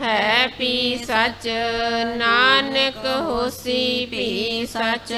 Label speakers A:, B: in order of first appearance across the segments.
A: ਹੈ ਪੀ ਸੱਚ ਨਾਨਕ ਹੋਸੀ ਪੀ ਸੱਚ।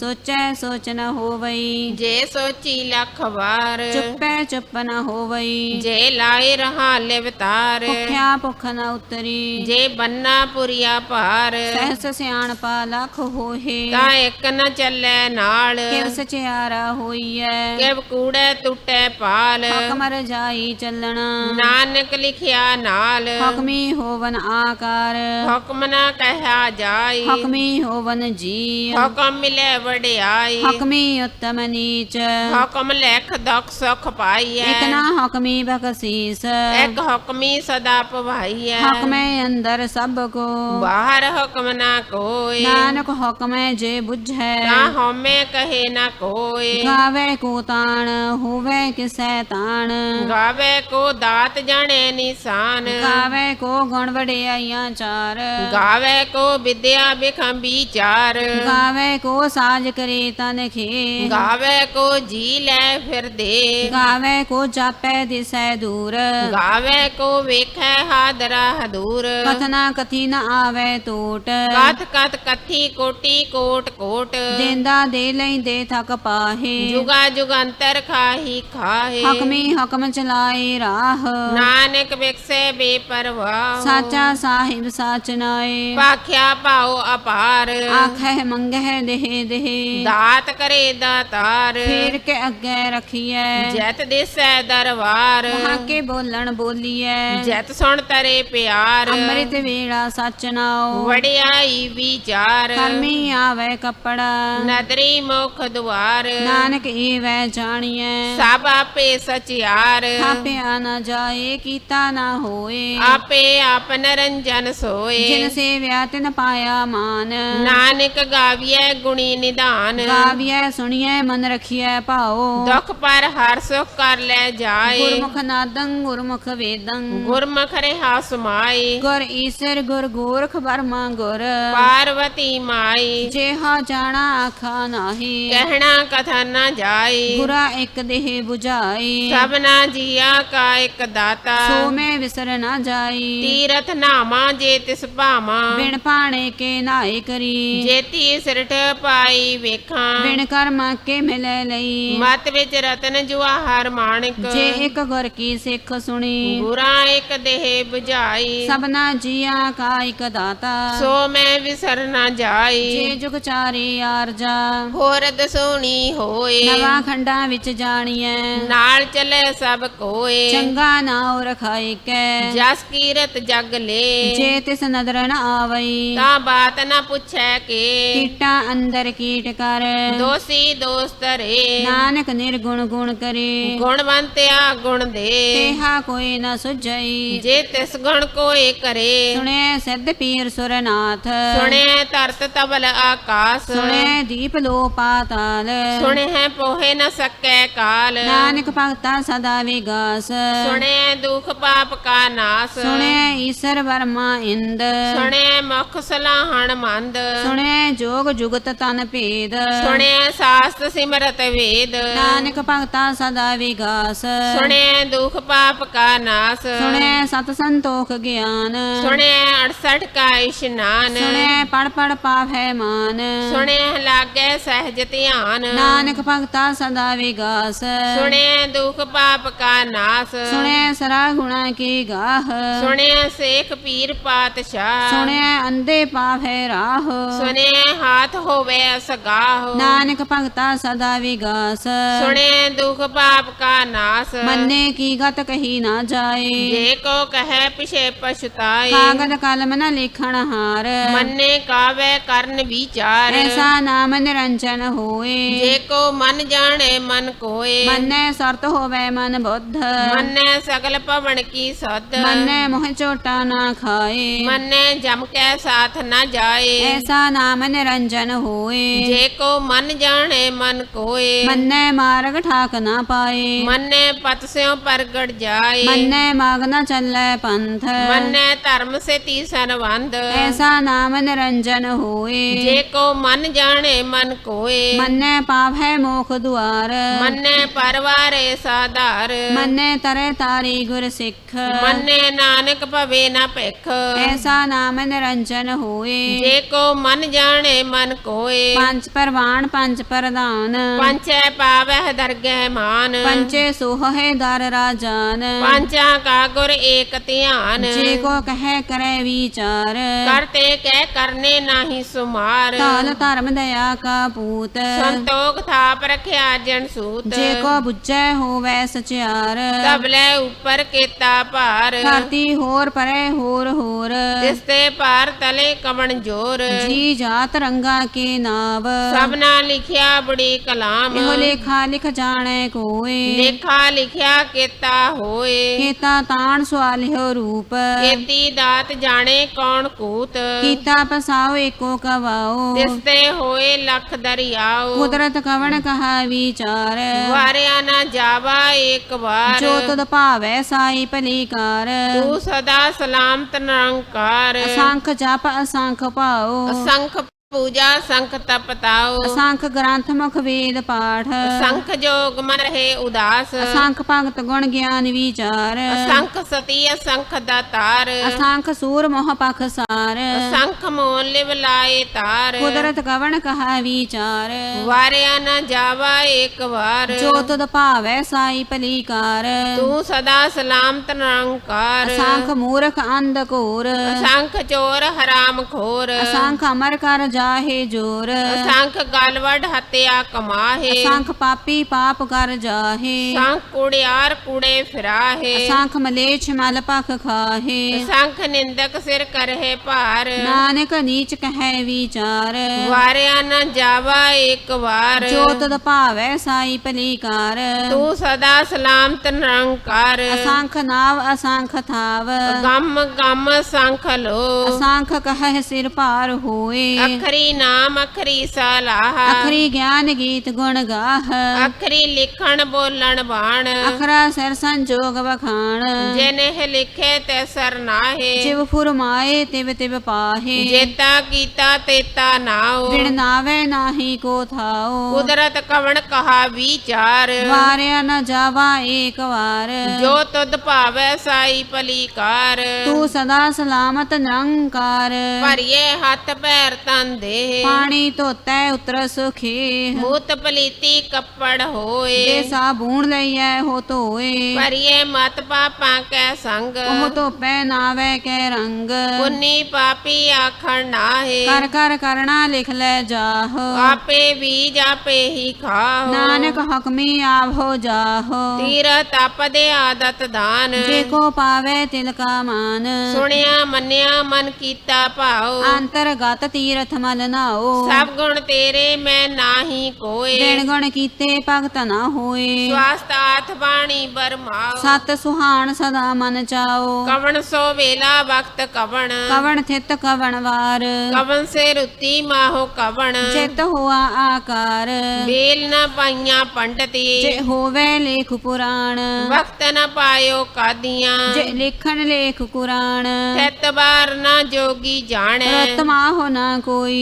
B: ਸੋਚੈ ਸੋਚ ਨ ਹੋਵਈ।
A: ਜੇ ਸੋਚੀ ਲੱਖ ਵਾਰ
B: ਚੁੱਪੈ ਚੁੱਪ ਨ ਹੋਵਈ।
A: ਜੇ ਲਾਏ ਰਹਾ ਲਿਵਤਾਰ
B: ਭੁਖਿਆ ਭੁਖ ਨ ਉਤਰੀ।
A: ਜੇ ਬੰਨਾ ਪੁਰੀਆ ਭਾਰ
B: ਸਹਸ ਸਿਆਣਪਾ ਲਖ ਹੋਏ
A: ਤਾਂ ਇੱਕ ਨ ਚੱਲੇ ਨਾਲ।
B: ਕਿਵ ਸਚਿਆਰਾ ਹੋਈਐ।
A: ਕਿਵ ਕੂੜੇ ਟੁੱਟੇ ਪਾਲ।
B: ਹੁਕਮ ਰਜਾਈ ਚੱਲਣਾ।
A: ਨਾਨਕ ਲਿਖਿਆ ਨਾਲ।
B: ਹੁਕਮੀ ਹੋਵਨ ਆਕਾਰ।
A: ਹੁਕਮ ਨਾ ਕਹਿਆ ਜਾਈ।
B: ਹੁਕਮੀ ਹੋਵਨ ਜੀ
A: ਹੁਕਮ ਮਿਲੇ ਵਡਿਆਈ।
B: ਹੁਕਮੀ ਉਤਮ ਨੀਚ।
A: ਹੁਕਮ ਲਿਖ ਦੁਖ ਸੁਖ ਪਾਈਐ।
B: ਇਕ ਨਾ ਹੁਕਮੀ ਬਖਸੀਸ।
A: ਇੱਕ ਹੁਕਮੀ ਸਦਾ ਪਵਾਈਐ।
B: ਹੁਕਮੇ ਅੰਦਰ ਸਭ ਕੋ।
A: ਬਾਹਰ ਹੁਕਮ ਨਾ ਕੋਈ।
B: ਨਾਨਕ ਹੁਕਮੈ ਜੇ ਬੁਝੈ।
A: ਨਾ ਹਉਮੈ ਕਹੇ ਨਾ ਕੋਈ।
B: ਗਾਵੇ ਕੋ ਤਾਣ ਹੋਵੇ ਕਿਸੈ ਤਾਣ।
A: ਗਾਵੇ ਕੋ ਦਾਤ ਜਾਣੇ ਨਿਸ਼ਾਨ।
B: ਗਾਵੇ ਕੋ ਗੁਣ ਵਡਿਆਈਆਂ ਚਾਰ।
A: ਗਾਵੇ ਕੋ ਵਿਦਿਆ ਬਿਖੰ ਵਿਚਾਰ
B: ਗਾਵੇ ਕੋ ਸਾਜ ਕਰੇ ਤਨ ਖੇ
A: ਗਾਵੇ ਕੋ ਜੀ ਲੈ ਫਿਰਦੇ
B: ਗਾਵੇ ਕੋ ਜਾਪੈ ਦਿਸੈ ਦੂਰ।
A: ਗਾਵੇ ਕੋ ਵੇਖੈ ਹਾਦਰਾ ਹਦੂਰ।
B: ਕਥਨਾ ਕਥੀ ਨ ਆਵੇ ਟੋਟ।
A: ਕਥ ਕਥ ਕਥੀ ਕੋਟੀ ਕੋਟ ਕੋਟ।
B: ਦੇਂਦਾ ਦੇ ਲੈਂਦੇ ਥਕ ਪਾਹੇ।
A: ਜੁਗਾ ਜੁਗੰਤਰ ਖਾਹੀ ਖਾਹੇ।
B: ਹਕਮੀ ਹਕਮ ਚਲਾਏ ਰਾਹ।
A: ਨਾਨਕ ਵਿਕਸੇ ਬੇਪਰਵਾਹ।
B: ਸਾਚਾ ਸਾਹਿਬ ਸਾਚ ਨਾਏ।
A: ਪਾਖਿਆ ਪਾਉ ਅਪਾਰ।
B: ਆਖੈ ਮੰਗਹਿ ਦੇਹ ਦੇਹ।
A: ਦਾਤ ਕਰੇ ਦਾਤਾਰ।
B: ਫੇਰ ਕੇ ਅੱਗੇ ਰਖੀਐ।
A: ਜੈਤ ਦਿਸੈ ਦਰਬਾਰ
B: ਹਾਕੇ ਬੋਲਣ ਬੋਲੀਐ।
A: ਜੈਤ ਸੁਣ ਤਰੇ ਪਿਆਰ।
B: ਅੰਮ੍ਰਿਤ ਵੇਲਾ ਸਚ ਨਾਉ।
A: ਵਡਿਆਈ ਵਿਚਾਰ।
B: ਕਰਮੀ ਆਵੇ ਕੱਪੜਾ।
A: ਨਦਰੀ ਮੁਖ ਦੁਆਰ।
B: ਨਾਨਕ ਏਵੈ ਜਾਣੀਐ।
A: ਸਭ ਆਪੇ ਸਚਿਆਰ।
B: ਥਾਪਿਆ ਨਾ ਜਾਏ ਕੀਤਾ ਨਾ ਹੋਏ।
A: ਆਪੇ ਆਪ ਨਰੰਜਨ ਸੋਏ।
B: ਜਿਨ ਸੇਵਿਆ ਤਿਨ ਪਾਇਆ ਮਾਨ।
A: ਨਾਨਕ ਗਾਵੀਐ ਗੁਣੀ ਨਿਧਾਨ।
B: ਗਾਵੀਐ ਸੁਣੀਐ ਮਨ ਰਖੀਐ ਭਾਉ।
A: ਦੁਖ ਪਰ ਹਰ ਸੁਖ ਕਰ ਲੈ ਜਾਏ।
B: ਗੁਰਮੁਖ ਨਾਦੰ ਗੁਰਮੁਖ ਵੇਦੰ।
A: ਗੁਰਮੁਖ ਰਹਾ ਸਮਾਈ
B: ਗੁਰ ਈਸਰ ਗੁਰ ਗੋਰਖ ਬਰਮਾ ਗੁਰ।
A: ਪਾਰਵਤੀ ਮਾਈ
B: ਜੇਹਾ ਜਾਣਾ ਆਖਾ ਨਾਹੀ।
A: ਕਹਿਣਾ ਕਥਾ ਨਾ ਜਾਈ
B: ਗੁਰਾ ਇੱਕ ਦੇਹ 부ਝਾਈ
A: ਸਭਨਾ ਜੀਆ ਕਾ ਇੱਕ ਦਾਤਾ।
B: ਸੋ ਮੈਂ ਵਿਸਰ ਨਾ ਜਾਈ
A: ਤੀਰਥ ਨਾਮਾ ਜੇ ਤਿਸ ਭਾਮਾ
B: ਬਿਨ ਪਾਣੇ ਕੇ ਨਾਏ ਕਰੀ।
A: ਜੇਤੀ ਸਿਰਠ ਪਾਈ ਵੇਖਾਂ।
B: ਬਿਨ ਕਰਮਾ ਕੇ ਮਿਲੈ ਲਈ।
A: ਮਤ ਵਿੱਚ ਰਤਨ ਜਵਾਹਰ ਮਾਣਿਕ।
B: ਜੇ ਇੱਕ ਗੁਰ ਕੀ ਸਿੱਖ ਸੁਣੀ।
A: ਗੁਰਾਂ ਇੱਕ ਦੇਹ 부ਝਾਈ
B: ਸਭਨਾ ਜੀਆ ਕਾ ਇੱਕ ਦਾਤਾ।
A: ਸੋ ਮੈਂ ਵਿਸਰ ਨਾ ਜਾਈ।
B: ਜੇ ਜੁਗ ਚਾਰੇ ਆਰਜਾ
A: ਹੋਰ ਦਸੋਣੀ ਹੋਏ।
B: ਨਵਾਂ ਖੰਡਾਂ ਵਿੱਚ ਜਾਣੀਐ।
A: ਨਾਲ ਚੱਲੇ ਸਭ ਕੋਏ।
B: ਚੰਗਾ ਨਾਉ ਰਖਾਈ ਕੈ।
A: ਜਸ ਕੀਰਤ ਜਗ ਲੇ।
B: ਜੇ ਤਿਸ ਨਦਰ ਨ ਆਵਈ
A: ਤਾਂ ਬਾਤ ਨਾ ਪੁੱਛੈ ਕੇ।
B: ਕੀਟਾਂ ਅੰਦਰ ਕੀਟ ਕਰ।
A: ਦੋਸੀ ਦੋਸਤ ਰੇ
B: ਨਾਨਕ ਨਿਰਗੁਣ ਗੁਣ ਕਰੇ।
A: ਗੁਣਵੰਤਿਆ ਗੁਣ ਦੇ।
B: ਤੇਹਾ ਕੋਈ ਨ ਸੁਝਈ।
A: ਜੇ ਤਿਸ ਗੁਣ ਕੋਏ ਕਰੇ।
B: ਸੁਣਿਐ ਸਿੱਧ ਪੀਰ ਸੁਰਨਾਥ।
A: ਸੁਣਿਆ ਧਰਤ ਤਬਲ ਆਕਾਸ।
B: ਸੁਣਿਐ ਦੀਪ ਲੋ ਪਾਤਾਲ
A: ਸੁਣਿਆ ਪੋਹੇ ਨ ਸਕੈ ਕਾਲ।
B: ਨਾਨਕ ਭਗਤਾ ਸਦਾ ਵਿਗਾਸ।
A: ਸੁਣਿਆ ਦੁਖ ਪਾਪ ਕਾ ਨਾਸ।
B: ਸੁਣਿਐ ਈਸਰ ਵਰਮਾ ਇੰਦ।
A: ਸੁਣਿਆ ਮੁਖ ਸਲਾਹਣ ਮੰਦ।
B: ਸੁਣਿਐ ਜੋਗ ਜੁਗਤ ਤਨ ਭੇਦ।
A: ਸੁਣਿਆ ਸਾਸਤ ਸਿਮਰਤ ਵੇਦ।
B: ਨਾਨਕ ਭਗਤਾ ਸਦਾ ਵਿਗਾਸ।
A: ਸੁਣਿਆ ਦੁਖ ਪਾਪ ਕਾ ਨਾਸ।
B: ਸੁਣਿਐ ਸਤ ਸੰਤੋਖ ਗਿਆਨ।
A: ਸੁਣਿਆ 68 ਕਾ ਇਸ਼ਨਾਨ।
B: ਸੁਣਿਐ ਪੜ ਪੜ ਪਾਵੈ ਮਾਨ।
A: ਸੁਣਿਆ ਲਾਗੈ ਸਹਿਜ ਧਿਆਨ।
B: ਨਾਨਕ ਭਗਤਾ ਸਦਾ ਵਿਗਾਸ।
A: ਸੁਣਿਆ ਦੁਖ ਪਾਪ ਕਾ ਨਾਸ।
B: ਸੁਣਿਐ ਸਰਾ ਗੁਣਾ ਕੀ ਗਾਹ।
A: ਸੁਣਿਆ ਸੇਖ ਪੀਰ ਪਾਤਸ਼ਾਹ।
B: ਸੁਣਿਐ ਅੰਦੇ ਪਾਵੈ ਰਾਹ।
A: ਸੁਣਿਆ ਹਾਥ ਹੋਵੇ ਅਸਗਾਹ
B: ਨਾਨਕ ਭਗਤਾ ਸਦਾ ਵਿਗਾਸ।
A: ਸੁਣਿਆ ਦੁਖ ਪਾਪ ਕਾ ਨਾਸ।
B: ਮੰਨੇ ਕੀ ਗਤ ਕਹੀ ਨਾ ਜਾਏ।
A: ਜੇ ਕੋ ਕਹੈ ਪਿਛੇ ਪਛਤਾਏ।
B: ਕਾਗਦ ਕਲਮ ਨ ਲਿਖਣ ਹਾਰ।
A: ਮੰਨੇ ਕਾਵੇ ਕਰਨ ਵਿਚਾਰ।
B: ਐਸਾ ਨਾਮ ਨਿਰੰਜਨ ਹੋਏ।
A: ਜੇ ਕੋ ਮਨ ਜਾਣੇ ਮਨ ਕੋਏ।
B: ਮੰਨੈ ਸਰਤ ਹੋਵੇ ਮਨ ਬੁੱਧ।
A: ਮੰਨੈ ਸਗਲ ਭਵਨ ਕੀ ਸਦ।
B: ਮੰਨੈ ਮੋਹ ਝੋਟਾ ਨਾ ਖਾਏ
A: ਮੰਨੈ ਜਮ ਕੈ ਸਾਥ ਨਾ ਜਾਏ
B: ਐਸਾ ਨਾਮ ਨਿਰੰਜਨ ਹੋਏ
A: ਜੇ ਕੋ ਮਨ ਜਾਣੇ ਮਨ ਕੋਏ
B: ਮੰਨੈ ਮਾਰਗ ਠਾਕ ਨਾ ਪਾਏ
A: ਮੰਨੈ ਪਤ ਸਿਉ ਪ੍ਰਗਟ ਜਾਏ
B: ਮੰਨੈ ਮਾਗ ਨਾ ਚੱਲੈ ਪੰਥ
A: ਮੰਨੈ ਧਰਮ ਸੇ ਤੀਸਨ ਵੰਦ
B: ਐਸਾ ਨਾਮ ਨਿਰੰਜਨ ਹੋਏ
A: ਜੇ ਕੋ ਮਨ ਜਾਣੇ ਮਨ ਕੋਏ
B: ਮੰਨੈ ਪਾਪ ਹੈ ਮੋਖ ਦੁਆਰ
A: ਮੰਨੈ ਪਰਵਾਰੇ ਸਾਧਾਰ
B: ਮੰਨੈ ਤਰੇ ਤਾਰੀ ਗੁਰ ਸਿੱਖ
A: ਮੰਨੈ ਨਾਨਕ ਭਵੇ ਨਾ ਭਿਖ।
B: ਐਸਾ ਨਾਮ ਨਿਰੰਜਨ ਹੋਏ।
A: ਜੇ ਕੋ ਮਨ ਜਾਣੇ ਮਨ ਕੋਏ।
B: ਪੰਜ ਪਰਵਾਨ ਪੰਜ ਪ੍ਰਧਾਨ।
A: ਪੰਚੈ ਪਾਵਹਿ ਦਰਗਹਿ ਮਾਨ।
B: ਪੰਚੇ ਸੋਹ ਦਰ ਰਾਜਾਨ।
A: ਪੰਚਾਂ ਕਾ ਗੁਰ ਏਕ ਧਿਆਨ।
B: ਜੇ ਕੋ ਕਹੈ ਕਰੈ ਵਿਚਾਰ।
A: ਕਰਤੇ ਕਹਿ ਕਰਨੇ ਨਾਹੀ ਸੁਮਾਰ।
B: ਕਾਲ ਧਰਮ ਦਇਆ ਕਾ ਪੂਤ।
A: ਸੰਤੋਖ ਥਾਪ ਰਖਿਆ ਜਨ ਸੂਤ।
B: ਜੇ ਕੋ ਬੁੱਝੈ ਹੋਵੈ ਸਚਿਆਰ।
A: ਤਬਲੇ ਉੱਪਰ ਕੀਤਾ ਭਾਰ।
B: ਧਰਤੀ ਹੋਰ ਪਰੇ ਹੋਰ ਹੋਰ।
A: ਤਿਸ ਤੇ ਭਾਰ ਤਲੇ ਕਵਣ ਜੋਰ।
B: ਜੀ ਜਾਤ ਰੰਗਾ ਕੇ ਨਾਵ।
A: ਸਭਨਾ ਲਿਖਿਆ ਬੜੀ ਕਲਾਮ।
B: ਇਹੋ ਲੇਖਾ ਲਿਖ ਜਾਣੈ ਕੋਏ।
A: ਲੇਖਾ ਲਿਖਿਆ ਕੀਤਾ ਹੋਏ।
B: ਕੀਤਾ ਤਾਣ ਸਵਾਲਿਓ ਰੂਪ।
A: ਕੀਤੀ ਦਾਤ ਜਾਣੇ ਕੌਣ ਕੂਤ।
B: ਕੀਤਾ ਪਸਾਓ ਏਕੋ ਕਵਾਓ।
A: ਤਿਸ ਤੇ ਹੋਏ ਲੱਖ ਦਰਿਆਓ।
B: ਕੁਦਰਤ ਕਵਣ ਕਹਾ ਵਿਚਾਰ।
A: ਵਾਰਿਆ ਨਾ ਜਾਵਾ ਏਕ ਵਾਰ।
B: ਜੋ ਤੁਧ ਭਾਵੈ ਸਾਈ ਭਲੀਕਾਰ
A: ਤੂੰ ਸਦਾ ਸਲਾਮਤ ਨਿਰੰਕਾਰ
B: ਅਸੰਖ ਜਪ ਅਸੰਖ ਭਾਉ।
A: ਅਸੰਖ ਪੂਜਾ ਸੰਖ ਤਪਤਾਓ
B: ਅਸੰਖ ਗ੍ਰੰਥ ਮੁਖ ਵੇਦ ਪਾਠ।
A: ਸੰਖ ਜੋਗ ਮਨ ਰਹੇ ਉਦਾਸ।
B: ਅਸੰਖ ਭਗਤ ਗੁਣ ਗਿਆਨ ਵਿਚਾਰ।
A: ਅਸੰਖ ਸਤੀ ਅਸੰਖ ਦਾਤਾਰ
B: ਅਸੰਖ ਸੂਰ ਮੋਹ ਪਖ ਸਾਰ।
A: ਅਸੰਖ ਮੋਲ ਲਿਵ ਲਾਏ ਤਾਰ।
B: ਕੁਦਰਤ ਕਵਣ ਕਹਾ ਵਿਚਾਰ।
A: ਵਾਰਿਆ ਨਾ ਜਾਵਾ ਏਕ ਵਾਰ।
B: ਜੋ ਤੁਧ ਭਾਵੈ ਸਾਈ ਭਲੀਕਾਰ
A: ਤੂੰ ਸਦਾ ਸਲਾਮਤ ਨਿਰੰਕਾਰ
B: ਅਸੰਖ ਮੂਰਖ ਅੰਧ ਘੋਰ।
A: ਅਸੰਖ ਚੋਰ ਹਰਾਮ ਖੋਰ।
B: ਅਸੰਖ ਅਮਰ ਕਰ ਜਾਹੇ ਜੋਰ।
A: ਅਸੰਖ ਗਲਵੜ ਹਤਿਆ ਕਮਾਹੇ।
B: ਅਸੰਖ ਪਾਪੀ ਪਾਪ ਕਰ ਜਾਹੇ।
A: ਸੰਖ ਕੁੜਿਆਰ ਕੁੜੇ ਫਿਰਾਹੇ।
B: ਅਸੰਖ ਮਲੇਛ ਮਲ ਪਖ ਖਾਹੇ।
A: ਸੰਖ ਨਿੰਦਕ ਸਿਰ ਕਰਹਿ ਭਾਰ।
B: ਨਾਨਕ ਨੀਚ ਕਹੈ ਵਿਚਾਰ।
A: ਵਾਰਿਆ ਨਾ ਜਾਵਾ ਏਕ ਵਾਰ।
B: ਜੋ ਤਦ ਭਾਵੈ ਸਾਈ ਭਲੀਕਾਰ।
A: ਤੂੰ ਸਦਾ ਸਲਾਮਤ ਨਿਰੰਕਾਰ।
B: ਅਸੰਖ ਨਾਵ ਅਸੰਖ ਥਾਵ।
A: ਗਮ ਗਮ ਸੰਖ ਲੋ।
B: ਅਸੰਖ ਕਹੈ ਸਿਰ ਭਾਰ ਹੋਏ।
A: ਅਖਰੀ ਨਾਮ ਅਖਰੀ ਸਲਾਹ।
B: ਅਖਰੀ ਗਿਆਨ ਗੀਤ ਗੁਣ ਗਾਹ।
A: ਅਖਰੀ ਲਿਖਣ ਬੋਲਣ ਬਾਣ।
B: ਅਖਰਾ ਸਿਰ ਸੰਜੋਗ ਵਖਾਣ।
A: ਜਿਨਹਿ ਲਿਖੇ ਤੇ ਸਰਨਾਹੇ
B: ਜਿਵ ਫੁਰਮਾਏ ਤਿਵ ਤਿਵ ਪਾਹੇ।
A: ਜੇਤਾ ਕੀਤਾ ਤੇਤਾ ਨਾਉ।
B: ਬਿਨ ਨਾਵੇ ਨਾਹੀ ਕੋ ਥਾਓ
A: ਕੁਦਰਤ ਕਵਣ ਕਹਾ ਵਿਚਾਰ।
B: ਵਾਰਿਆ ਨ ਜਾਵਾ ਏਕ ਵਾਰ।
A: ਜੋ ਤੁਧ ਭਾਵੈ ਸਾਈ ਪਲੀਕਾਰ
B: ਤੂੰ ਸਦਾ ਸਲਾਮਤ ਨਿਰੰਕਾਰ।
A: ਭਰੀਏ ਹੱਥ ਪੈਰ ਤਨ ਦੇ
B: ਪਾਣੀ ਧੋਤੈ ਉਤਰ ਸੁਖੇ
A: ਮੂਤ ਪਲੀਤੀ ਕੱਪੜ ਹੋਏ।
B: ਦੇ ਸਾਬੂਣ ਲਈਐ ਹੋ ਧੋਏ।
A: ਭਰੀਏ ਮਤ ਪਾਪਾਂ ਕੈ ਸੰਗ।
B: ਉਹ ਧੋਪੈ ਨਾਵੇ ਕੈ ਰੰਗ।
A: ਪੁੰਨੀ ਪਾਪੀ ਆਖਣ ਨਾਹੇ।
B: ਕਰ ਕਰ ਕਰਣਾ ਲਿਖ ਲੈ ਜਾਹ।
A: ਆਪੇ ਬੀਜ ਆਪੇ ਹੀ ਖਾਓ
B: ਨਾਨਕ ਹਕਮੀ ਆਵੋ ਜਾਹੋ।
A: ਤੀਰ ਤਪ ਦੇ ਆਦਤ ਦਾਨ।
B: ਜੇ ਕੋ ਪਾਵੇ ਤਿਲ ਕਾ ਮਾਨ।
A: ਸੁਣਿਆ ਮੰਨਿਆ ਮਨ ਕੀਤਾ ਭਾਉ।
B: ਅੰਤਰਗਤ ਤੀਰਥ ਮਲ ਨਾਓ
A: ਸਭ ਗੁਣ ਤੇਰੇ ਮੈਂ ਨਾਹੀ ਕੋਏ।
B: ਦਿਨ ਗੁਣ ਕੀਤੇ ਭਗਤ ਨਾ ਹੋਏ।
A: ਸਵਾਸਤ ਆਥ ਬਾਣੀ ਬਰਮਾਓ।
B: ਸਤ ਸੁਹਾਣ ਸਦਾ ਮਨ ਚਾਓ।
A: ਕਵਣ ਸੋ ਵੇਲਾ ਵਕਤ ਕਵਣ।
B: ਕਵਣ ਥਿਤ ਕਵਣ ਵਾਰ।
A: ਕਵਣ ਸੇ ਰੁੱਤੀ ਮਾਹੋ ਕਵਣ।
B: ਚਿਤ ਹੋਆ ਆਕਾਰ।
A: ਵੇਲ ਨ ਪਾਈਆਂ ਪੰਡਤੀ।
B: ਜੇ ਹੋਵੇ ਲੇਖ ਪੁਰਾਣ।
A: ਵਕਤ ਨ ਪਾਇਓ ਕਾਦੀਆਂ।
B: ਜੇ ਲਿਖਣ ਲੇਖ ਕੁਰਾਨ
A: ਤਿਤ ਬਾਰ ਨ ਜੋਗੀ ਜਾਣੈ।
B: ਰਤਮਾ ਹੋ ਨਾ ਕੋਈ।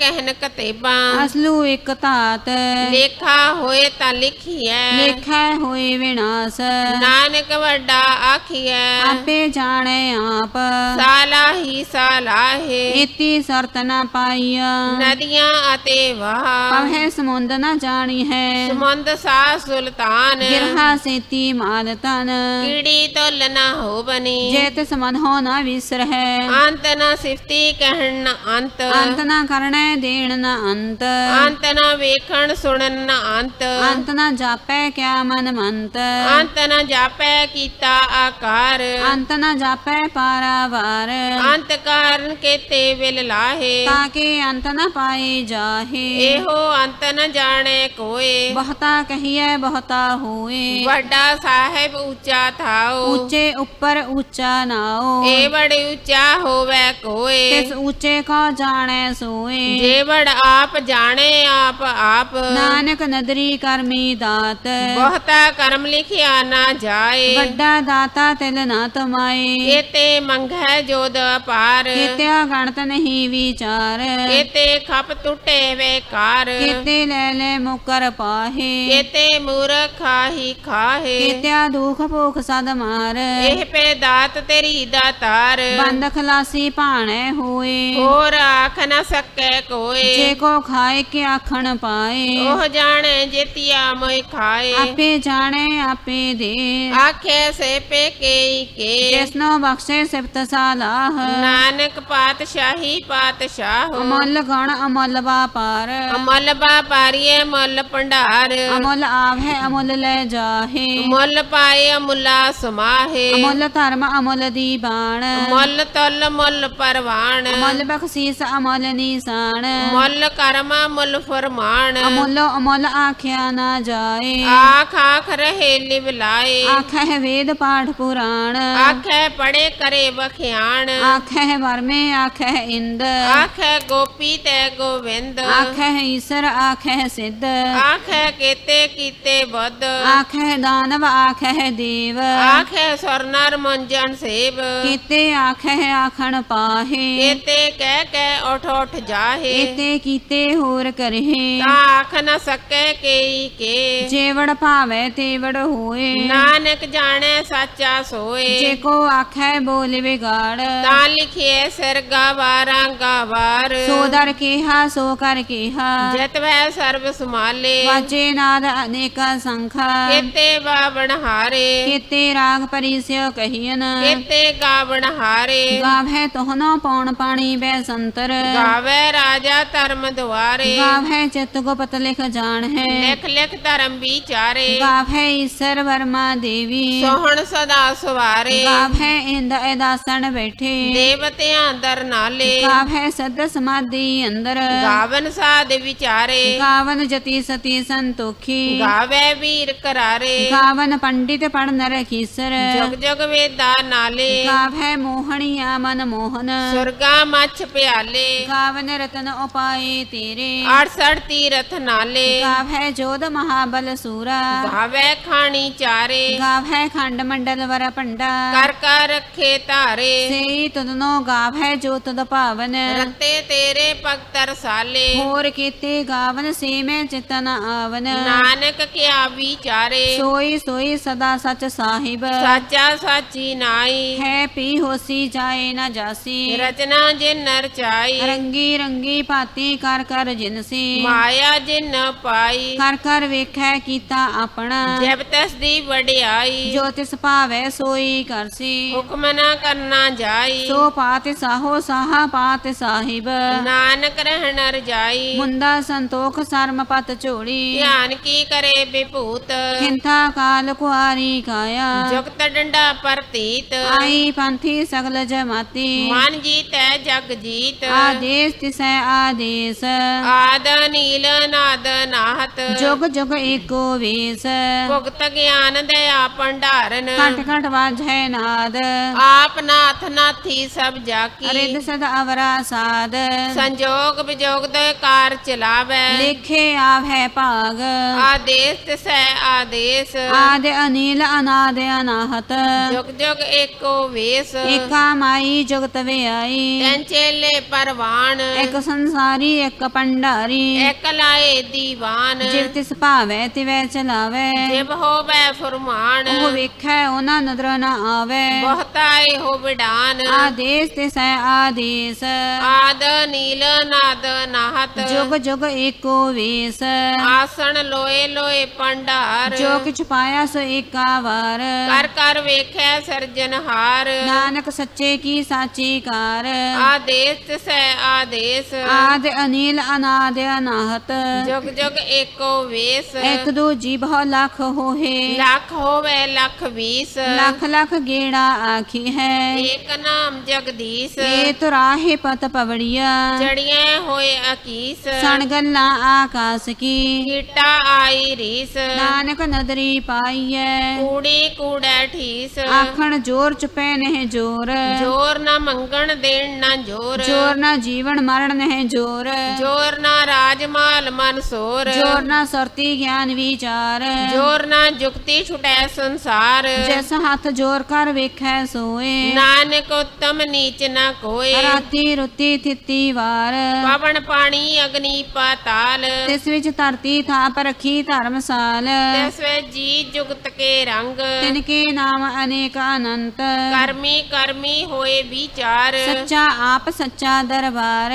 A: ਕਹਿਨ ਕਤੇਬਾਂ
B: ਅਸਲੂ ਇੱਕ ਧਾਤ
A: ਲੇਖਾ ਹੋਏ ਤਾਂ ਲਿਖੀਐ।
B: ਲੇਖੈ ਹੋਏ ਵਿਨਾਸ਼
A: ਨਾਨਕ ਵੱਡਾ ਆਖੀਐ।
B: ਆਪੇ ਜਾਣੈ ਆਪ।
A: ਸਾਲਾ ਹੀ ਸਾਲਾਹੇ
B: ਇਤੀ ਸਰਤ ਨ ਪਾਈਆ
A: ਨਦੀਆਂ ਅਤੇ ਵਾਹ।
B: ਪਵਹਿ ਸਮੁੰਦ ਨ ਜਾਣੀ ਹੈ
A: ਸਮੁੰਦ ਸਾ ਸੁਲਤਾਨ।
B: ਗਿਰਹਾ ਸੇਤੀ ਮਾਨ ਤਨ
A: ਕੀੜੀ ਤੁਲ ਨਾ ਹੋ ਬਨੀ।
B: ਜੇ ਤਿਸ ਮਨ ਹੋ ਨ ਵਿਸਰਹਿ।
A: ਅੰਤ ਨ ਸਿਫਤੀ ਕਹਿਣ ਨ ਅੰਤ।
B: ਅੰਤ ਨ ਕਰਣੈ ਦੇਣ ਨ ਅੰਤ।
A: ਅੰਤ ਨ ਵੇਖਣ ਸੁਣਨ ਨ ਅੰਤ।
B: ਅੰਤ ਨ ਜਾਪੈ ਕਿਆ ਮਨ ਮੰਤ।
A: ਅੰਤ ਨ ਜਾਪੈ ਕੀਤਾ ਆਕਾਰ।
B: ਅੰਤ ਨ ਜਾਪੈ ਪਾਰਾਵਾਰ।
A: ਅੰਤ ਕਾਰਨ ਕੇਤੇ ਵਿਲ ਲਾਹੇ।
B: ਤਾਂ ਕਿ ਅੰਤ ਨ ਪਾਏ ਜਾਹੇ।
A: ਇਹੋ ਅੰਤ ਨ ਜਾਣੇ ਕੋਏ।
B: ਬਹੁਤਾ ਕਹੀਐ ਬਹੁਤਾ ਹੋਏ।
A: ਵੱਡਾ ਸਾਹਿਬ ਉੱਚਾ ਥਾਓ।
B: ਉੱਚੇ ਉੱਪਰ ਉੱਚਾ ਨਾਓ।
A: ਏ ਬੜੇ ਉੱਚਾ ਹੋਵੇ ਕੋਏ।
B: ਤਿਸ ਉੱਚੇ ਕੋ ਜਾਣੈ ਸੋਏ।
A: ਜੇ ਬੜ ਆਪ ਜਾਣੇ ਆਪ ਆਪ।
B: ਨਾਨਕ ਨਦਰੀ ਕਰਮੀ ਦਾਤ।
A: ਬਹੁਤਾ ਕਰਮ ਲਿਖਿਆ ਨਾ ਜਾਏ।
B: ਵੱਡਾ ਦਾਤਾ ਤਿਲ ਨਾ ਤਮਾਏ।
A: ਕੇਤੇ ਮੰਗੈ ਜੋਦ ਅਪਾਰ।
B: ਕੀਤਿਆ ਗਣਤ ਨਹੀਂ ਵਿਚਾਰ।
A: ਕੇਤੇ ਖਪ ਟੁੱਟੇ ਵੇਕਾਰ
B: ਕੀਤੇ ਲੈ ਲੈ ਮੁਕਰ ਪਾਹੇ।
A: ਕੇਤੇ ਮੂਰਖਾ ਹੀ ਖਾਹੇ।
B: ਕੀਤਿਆ ਦੁਖ ਭੁਖ ਸਦ ਮਾਰ।
A: ਇਹ ਪੇ ਦਾਤ ਤੇਰੀ ਦਾਤਾਰ
B: ਬੰਦ ਖਲਾਸੀ ਭਾਣੈ ਹੋਏ।
A: ਹੋਰ ਆਖ ਨ ਸਕੈ ਕੋਏ
B: ਜੇ ਕੋ ਖਾਏ ਕੇ ਆਖਣ ਪਾਏ।
A: ਉਹ ਜਾਣੇ ਜੇਤੀਆ ਮੋਇ ਖਾਏ।
B: ਆਪੇ ਜਾਣੈ ਆਪੇ ਦੇ।
A: ਆਖੇ ਸੇ ਪੇ ਕੇ। ਕੇ
B: ਜਿਸਨੋ ਬਖਸ਼ੇ ਸਿਫਤ ਸਾਲਾਹ।
A: ਨਾਨਕ ਪਾਤਸ਼ਾਹੀ ਪਾਤਸ਼ਾਹ।
B: ਅਮੁੱਲ ਗਣ ਅਮੁੱਲ ਵਾਪਾਰ।
A: ਅਮਲ ਬਾਪਾਰੀਏ ਮੁੱਲ ਭੰਡਾਰ।
B: ਅਮੁੱਲ ਆਵਹਿ ਅਮੁੱਲ ਲੈ ਜਾਹੇ।
A: ਮੁੱਲ ਪਾਏ ਅਮੁੱਲਾ ਸਮਾਹੇ।
B: ਅਮੁੱਲ ਧਰਮ ਅਮੁੱਲ ਦੀ ਬਾਣ
A: ਮੁੱਲ ਤੁਲ ਮੁੱਲ ਪਰਵਾਣ
B: ਅਮੁੱਲ ਬਖਸ਼ੀਸ ਅਮੁੱਲ ਨੀਸਾਨ।
A: ਮੁੱਲ ਕਰਮ ਮੁੱਲ ਫਰਮਾਨ।
B: ਅਮੁੱਲੋ ਅਮੁੱਲ ਆਖਿਆ ਨਾ ਜਾਏ।
A: ਆਖ ਆਖ ਰਹੇ ਲਿਵਲਾਏ
B: ਆਖਹਿ ਵੇਦ ਪਾਠ ਪੁਰਾਣ।
A: ਆਖੇ ਪੜੇ ਕਰੇ ਬਖਿਆਣ
B: ਆਖਹਿ ਵਰਮੇ ਆਖਹਿ ਇੰਦ।
A: ਆਖੇ ਗੋਪੀ ਤੇ ਗੋਵਿੰਦ।
B: ਆਖਹਿ ਈਸਰ ਆਖਹਿ ਸਿੱਧ।
A: ਆਖੇ ਕੀਤੇ ਕੀਤੇ ਬੁੱਧ।
B: ਆਖਹਿ ਦਾਨਵ ਆਖਹਿ ਦੇਵ।
A: ਆਖੇ ਸਰਨਰ ਮੰਜਨ ਸੇਵ
B: ਕੀਤੇ ਆਖਹਿ ਆਖਣ ਪਾਹੇ।
A: ਕੀਤੇ ਕਹਿ ਕਹਿ ਉਠ ਉਠ ਜਾਹੇ।
B: ਇਤੇ ਕੀਤੇ ਹੋਰ ਕਰਹਿ
A: ਤਾਂ ਆਖ ਨ ਸਕੈ ਕੇਈ ਕੇ।
B: ਜੇਵੜ ਭਾਵੈ ਤੇਵੜ ਹੋਏ।
A: ਨਾਨਕ ਜਾਣੈ ਸਾਚਾ ਸੋਏ।
B: ਜੇ ਕੋ ਆਖੈ ਬੋਲ ਵਿਗਾੜ।
A: ਤਾਂ ਲਿਖਿਐ ਸਿਰ ਗਾਵਾਰਾਂ ਗਾਵਾਰ।
B: ਸੋ ਦਰ ਕੀਹਾ ਸੋ ਕਰ ਕੀਹਾ।
A: ਜਤ ਵੈ ਸਰਬ ਸਮਾਲੇ
B: ਵਾਜੇ ਨਾਦ ਅਨੇਕਾ ਸੰਖਾ।
A: ਕੀਤੇ ਬਾਵਣ ਹਾਰੇ।
B: ਕੀਤੇ ਰਾਗ ਪਰਿਸਿਓ ਕਹੀਨ
A: ਕੀਤੇ ਗਾਵਣ ਹਾਰੇ।
B: ਗਾਵਹਿ ਤੋਹਨੋ ਪੌਣ ਪਾਣੀ ਬੈ ਸੰਤਰ।
A: ਗਾਵੇ ਰਾਜਾ ਧਰਮ ਦੁਆਰੇ।
B: ਗਾਵਹਿ ਚਿਤ ਗੁਪਤ ਲਿਖ ਜਾਣ ਹੈ।
A: ਲਿਖ ਲਿਖ ਧਰਮ ਵਿਚਾਰੇ।
B: ਗਾਵਹਿ ਈਸਰ ਵਰਮਾ ਦੇਵੀ।
A: ਸੋਹਣ ਸਦਾ ਸਵਾਰੇ।
B: ਗਾਵਹਿ ਇੰਦ ਐਦਾਸਣ ਬੈਠੇ।
A: ਦੇਵਤਿਆਂ ਦਰ ਨਾਲੇ।
B: ਗਾਵਹਿ ਸਦ ਸਮਾਧੀ ਅੰਦਰ।
A: ਗਾਵਨ ਸਾਧ ਵਿਚਾਰੇ।
B: ਗਾਵਨ ਜਤੀ ਸਤੀ ਸੰਤੋਖੀ।
A: ਗਾਵੇ ਵੀਰ ਕਰਾਰੇ।
B: ਗਾਵਨ ਪੰਡਿਤ ਪੜਨ ਰਖੀਸਰ
A: ਜਗ ਜਗ ਵੇਦਾ ਨਾਲੇ।
B: ਗਾਵਹਿ ਮੋਹਣੀਆ ਮਨ ਮੋਹਨ।
A: ਸੁਰਗਾ ਮੱਛ ਪਿਆਲੇ।
B: ਗਾਵਨ ਰਤਨ ਉਪਾਏ ਤੇਰੇ।
A: 68 ਤੀਰਥ ਨਾਲੇ।
B: ਗਾਵਹਿ ਜੋਧ ਮਹਾਬਲ ਸੂਰਾ।
A: ਗਾਵੇ ਖਾਣੀ ਚਾਰੇ।
B: ਗਾਵਹਿ ਖੰਡ ਮੰਡਲ ਵਰ ਪੰਡਾ
A: ਕਰ ਕਰ ਰੱਖੇ ਧਾਰੇ।
B: ਸੇਈ ਤੁਦਨੋ ਗਾਵਹਿ ਜੋ ਤੁਦ ਭਾਵਨ।
A: ਰਤੇ ਤੇਰੇ ਭਗਤਰ ਸਾਲੇ
B: ਹੋਰ ਕੀਤੇ ਗਾਵਨ ਸੇ ਮੈਂ ਚਿਤਨ ਆਵਨ।
A: ਨਾਨਕ ਕਿਆ ਵਿਚਾਰੇ।
B: ਸੋਈ ਸੋਈ ਸਦਾ ਸਚ ਸਾਹਿਬ।
A: ਸਾਚਾ ਸਾਚੀ ਨਾਈ।
B: ਹੈ ਪੀ ਹੋਸੀ ਜਾਏ ਨਾ ਜਾਸੀ।
A: ਰਚਨਾ ਜਿਨ ਰਚਾਈ
B: ਰੰਗੀ ਰੰਗੀ ਭਾਤੀ ਕਰ ਕਰ ਜਿਨਸੀ
A: ਮਾਇਆ ਜਿਨ ਪਾਈ।
B: ਕਰ ਕਰ ਵੇਖੈ ਕੀਤਾ ਆਪਣਾ।
A: ਜਬ ਤਸ ਦੀ ਵਡਿਆਈ।
B: ਜੋ ਤਿਸ ਭਾਵੈ ਸੋਈ ਕਰਸੀ
A: ਹੁਕਮ ਨਾ ਕਰਨਾ ਜਾਈ।
B: ਸੋ ਪਾਤ ਸਾਹੋ ਸਾਹਾ ਪਾਤ ਸਾਹਿਬ
A: ਨਾਨਕ ਰਹਿਣ ਰਜਾਈ
B: ਮੁੰਦਾ ਸੰਤੋਖ ਸਰਮ ਪਤ ਝੋੜੀ
A: ਧਿਆਨ ਕੀ ਕਰੇ ਵਿਭੂਤ।
B: ਖਿੰਥਾ ਕਾਲ ਕੁਆਰੀ ਕਾਇਆ।
A: ਜੁਗਤ ਡੰਡਾ ਪ੍ਰਤੀਤ।
B: ਆਈ ਪੰਥੀ ਸਗਲ ਜਮਾਤੀ।
A: ਮਨ ਜੀਤੈ ਜਗ ਜੀਤ।
B: ਆਦੇਸ ਤਿਸੈ ਆਦੇਸ।
A: ਆਦ ਨੀਲ ਨਾਦ ਨਾਹਤ।
B: ਜੁਗ ਜੁਗ ਏਕੋ ਵੇਸ।
A: ਭੁਗਤ ਗਿਆਨ ਦਇਆ ਭੰਡਾਰਨ।
B: ਕੰਠ ਕੰਠ ਵਾਜੈ ਨਾਦ।
A: ਆਪ ਨਾਥ ਨਾਥੀ ਸਭ ਜਾਕੀ।
B: ਰਿਦ ਸਦ ਅਵਰਾ ਸਾਦ।
A: ਸੰਜੋਗ ਵਿਜੋਗ ਦੇ ਕਾਰ ਚਲਾਵੈ।
B: ਲਿਖੇ ਆਵੈ ਭਾਗ।
A: ਆਦੇਸ ਤਿਸੈ ਆਦੇਸ।
B: ਆਦ ਅਨੀਲ ਅਨਾਦ ਅਨਾਹਤ।
A: ਜੁਗ ਜੁਗ ਏਕੋ ਵੇਸ।
B: ਏਕਾ ਮਾਈ ਜੁਗਤ ਵਿਆਈ।
A: ਤੈਨ ਚੇਲੇ ਪਰਵਾਨ।
B: ਇਕ ਸੰਸਾਰੀ ਇੱਕ ਪੰਡਾਰੀ
A: ਇੱਕ ਲਾਏ ਦੀਵਾਨ।
B: ਜਿਵ ਤਿਸ ਭਾਵੈ ਤਿਵੈ ਚਲਾਵੈ।
A: ਜਿਵ ਹੋਵੇ ਫਰਮਾਨ।
B: ਉਹ ਵੇਖੈ ਉਹਨਾਂ ਨਦਰ ਨ ਆਵੈ।
A: ਬਹੁਤਾ ਇਹੋ ਵਿਡਾਨ।
B: ਆਦੇਸ ਤਿਸੈ ਆਦੇਸ।
A: ਆਦ ਨੀਲ ਨਾਦ ਨਾਹਤ।
B: ਜੁਗ ਜੁਗ ਏਕੋ ਵੇਸ।
A: ਆਸਣ ਲੋਏ ਲੋਏ ਪੰਡਾਰ।
B: ਜੋ ਕਿਛ ਪਾਇਆ ਸੋ ਏਕਾ ਵਾਰ।
A: ਕਰ ਕਰ ਵੇਖੈ ਸਿਰਜਨਹਾਰ
B: ਨਾਨਕ ਸੱਚੇ ਕੀ ਸਾਚੀ ਕਾਰ।
A: ਆਦੇਸ ਸੈ ਆਦੇਸ।
B: ਆਦ ਅਨੀਲ ਅਨਾਦ ਅਨਾਹਤ।
A: ਜੁਗ ਜੁਗ ਏਕੋ ਵੇਸ।
B: ਇੱਕ ਦੋ ਜੀ ਬਹੁ ਲੱਖ ਹੋਏ
A: ਲੱਖ ਹੋਵੇ ਲੱਖ ਵੀਸ।
B: ਲੱਖ ਲੱਖ ਗੇੜਾ ਆਖੀ ਹੈ।
A: ਏਕ ਨਾਮ ਜਗਦੀਸ਼।
B: ਏ ਤੁਰਾਹੇ ਪਤ ਪਵੜੀਆ।
A: ਜੜੀਆਂ ਹੋਏ ਅਕੀਸ।
B: ਸਣ ਗੱਲਾਂ ਆਕਾਸ ਕੀ।
A: ਕੀਟਾ ਆਈ ਰੀਸ।
B: ਨਾਨਕ ਨਦਰੀ ਪਾਈਐ।
A: ਕੂੜੀ ਕੂੜੈ ਠੀਸ।
B: ਆਖਣ ਜੋਰ ਚੁਪੈ ਨਹਿ ਜੋਰ।
A: ਜੋਰ ਨਾ ਮੰਗਣ ਦੇਣ ਨਾ ਜੋਰ।
B: ਜੋਰ ਨਾ ਜੀਵਨ ਮਰਨ ਨਹਿ ਜੋਰ।
A: ਜੋਰ ਨਾ ਰਾਜ ਮਾਲ ਮਨ ਸੋਰ।
B: ਜੋਰ ਨਾ ਸਰਤੀ ਗਿਆਨ ਵਿਚਾਰ।
A: ਜੋਰ ਨਾ ਜੁਗਤੀ ਛੁਟੈ ਸੰਸਾਰ।
B: ਜਿਸ ਹੱਥ ਜੋਰ ਕਰ ਵੇਖੈ ਸੋਏ।
A: ਨਾਨਕ ਉਤਮ ਨੀਚ ਨਾ ਕੋਏ।
B: ਰਾਤੀ ਰੁੱਤੀ ਥਿੱਤੀ ਵਾਰ।
A: ਪਵਨ ਪਾਣੀ ਅਗਨੀ ਪਾਤਾਲ।
B: ਤਿਸ ਵਿੱਚ ਧਰਤੀ ਥਾਪ ਰਖੀ ਧਰਮਸਾਲ
A: ਤਿਸ ਵਿੱਚ ਜੀ ਜੁਗਤ ਕੇ ਰੰਗ।
B: ਤਿਨ ਕੇ ਨਾਮ ਅਨੇਕ ਅਨੰਤ।
A: ਕਰਮੀ ਕਰਮੀ ਹੋਏ ਵਿਚਾਰ।
B: ਸੱਚਾ ਆਪ ਸੱਚਾ ਦਰਬਾਰ।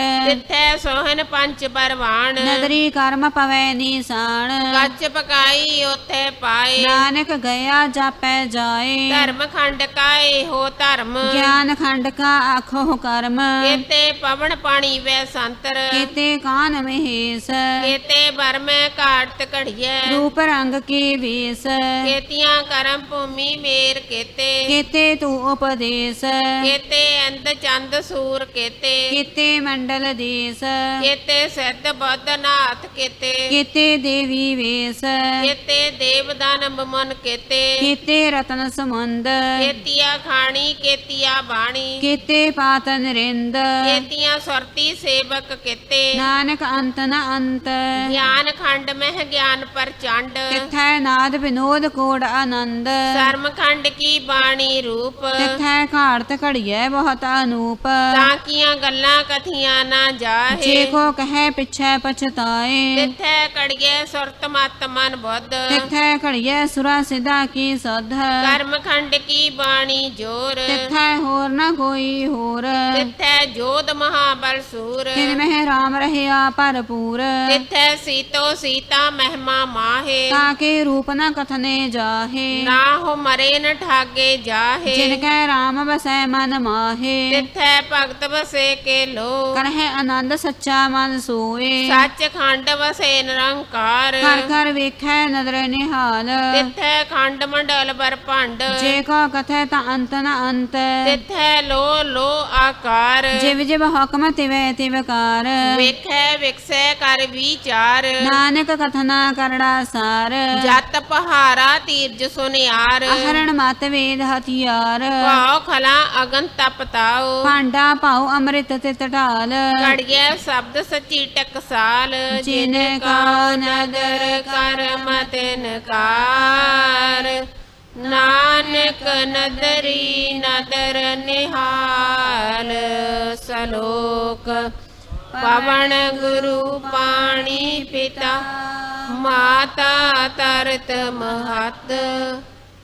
A: ਤਿੱਥੈ ਸੋਹਨ ਪੰਚ ਪਰਵਾਣ।
B: ਨਦਰੀ ਕਰਮ ਪਵੈ ਨੀਸਾਨ
A: ਗੱਚ ਪਕਾਈ ਉਥੇ ਪਾਏ।
B: ਨਾਨਕ ਗਿਆ ਜਾਪੈ ਜਾਏ।
A: ਧਰਮ ਖੰਡ ਕਾਏ ਹੋ ਧਰਮ।
B: ਗਿਆਨ ਖੰਡ ਕਾ ਆਖੋ ਕਰਮ।
A: ਕੇਤੇ ਪਵਨ ਪਾਣੀ ਵੈ ਸੰਤਰ।
B: ਕੀਤੇ ਕਾਨ ਮਹੇਸ।
A: ਕੇਤੇ ਬਰਮੈ ਘਾਟ ਘੜੀਐ।
B: ਰੂਪ ਰੰਗ ਕੀ ਵੇਸ।
A: ਕੇਤੀਆਂ ਕਰਮ ਭੂਮੀ ਮੇਰ ਕੇਤੇ।
B: ਕੀਤੇ ਤੂੰ ਉਪਦੇਸ।
A: ਕੇਤੇ ਅੰਧ ਚੰਦ ਸੂਰ ਕੇਤੇ।
B: ਕੀਤੇ ਮੰਡਲ ਦੇਸ
A: ਕੇਤੇ ਸਿੱਧ ਬੁੱਧ ਨਾਥ ਕੇਤੇ।
B: ਕੀਤੇ ਦੇਵੀ ਵੇਸ।
A: ਕੇਤੇ ਦੇਵ ਦਾਨਵ ਮਨ ਕੇਤੇ।
B: ਕੀਤੇ ਰਤਨ ਸਮੁੰਦ
A: ਕੇਤੀਆ ਖਾਣੀ ਕੇਤੀਆ ਬਾਣੀ।
B: ਕੀਤੇ ਪਾਤ ਨਰਿੰਦ।
A: ਕੇਤੀਆਂ ਸੁਰਤੀ ਸੇਵਕ ਕੇਤੇ।
B: ਨਾਨਕ ਅੰਤ ਨ ਅੰਤ।
A: ਗਿਆਨ ਖੰਡ ਮਹਿ ਗਿਆਨ ਪ੍ਰਚੰਡ।
B: ਤਿਥੈ ਨਾਦ ਵਿਨੋਦ ਕੋੜ ਆਨੰਦ।
A: ਸਰਮ ਖੰਡ ਕੀ ਬਾਣੀ ਰੂਪ।
B: ਤਿਥੈ ਘਾੜਤ ਘੜੀਐ ਬਹੁਤ ਅਨੂਪ।
A: ਤਾਂ ਕੀਆਂ ਗੱਲਾਂ ਕਥੀਆਂ ਨਾ ਜਾਹੇ
B: ਜੇ ਕੋ ਕਹੈ ਪਿਛੈ ਪਛਤਾਏ
A: ਤਿੱਥੈ ਕੜੀਏ ਸੁਰਤ ਮਤ ਮਨ ਬੁੱਧ
B: ਤਿਥੈ ਘੜੀਐ ਸੁਰਾ ਸਿਧਾ ਕੀ ਸਧ
A: ਕਰਮ ਖੰਡ ਕੀ ਬਾਣੀ ਜੋਰ
B: ਤਿਥੈ ਹੋਰ ਨ ਕੋਈ ਹੋਰ
A: ਤਿੱਥੈ ਜੋਧ ਮਹਾਬਲ ਸੂਰ
B: ਤਿਨ ਮਹਿ ਰਾਮ ਰਹਿਆ ਭਰਪੂਰ
A: ਤਿੱਥੈ ਸੀਤੋ ਸੀਤਾ ਮਹਿਮਾ ਮਾਹੇ
B: ਤਾਂ ਕੇ ਰੂਪ ਨ ਕਥਨੇ ਜਾਹੇ
A: ਨਾ ਹੋ ਮਰੇ ਨ ਠਾਗੇ ਜਾਹੇ
B: ਜਿਨ ਕੈ ਰਾਮ ਬਸੈ ਮਨ ਮਾਹੇ
A: ਤਿੱਥੈ
B: ਆਨੰਦ ਸੱਚਾ ਮਨ ਸੋਏ।
A: ਸੱਚ ਖੰਡ ਵਸੇ ਨਿਰੰਕਾਰ।
B: ਘਰ ਘਰ ਵੇਖੈ ਨਦਰ ਨਿਹਾਲ।
A: ਤਿੱਥੈ ਖੰਡ ਮੰਡਲ ਬਰਪੰਡ
B: ਜੇ ਕੋ ਕਥੈ ਤਾਂ ਅੰਤ ਨ ਅੰਤ।
A: ਤਿੱਥੈ ਲੋ ਲੋ ਆਕਾਰ।
B: ਜਿਵ ਜਿਵ ਹੁਕਮ ਤਿਵੈ ਤਿਵਕਾਰ
A: ਵੇਖੈ ਵਿਕਸੈ ਕਰ ਵਿਚਾਰ।
B: ਨਾਨਕ ਕਥਨਾ ਕਰੜਾ ਸਾਰ।
A: ਜਤ ਪਹਾਰਾ ਤੀਰਜ ਸੁਨਿਆਰ।
B: ਅਹਰਣ ਮਤ ਵੇਦ ਹਥਿਆਰ।
A: ਭਾਉ ਖਲਾ ਅਗਨ ਤਪਤਾਉ
B: ਭਾਂਡਾ ਭਾਉ ਅੰਮ੍ਰਿਤ ਤਿਤ ਢਾਲ।
A: ਕੜੀਏ ਸ਼ਬਦ ਸੱਚੀ ਟਕਸਾਲ
B: ਜਿਨ
A: ਕਾ ਨਦਰ ਕਰਮ ਤਿਨ ਕਾਰ। ਨਾਨਕ ਨਦਰੀ ਨਦਰ ਨਿਹਾਲ ਸਲੋਕ ਪਵਨ ਗੁਰੂ ਪਾਣੀ ਪਿਤਾ ਮਾਤਾ ਤਰਤ ਮਹਤ।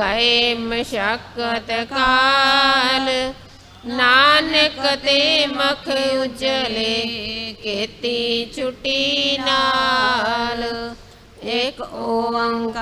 A: ਗਏ ਮਸ਼ਕਤ ਕਾਲ। ਨਾਨਕ ਤੇ ਮਖ ਉਜਲੇ ਕੀਤੀ ਛੁਟੀ ਨਾਲ। ਇੱਕ ਓੰਕਾਰ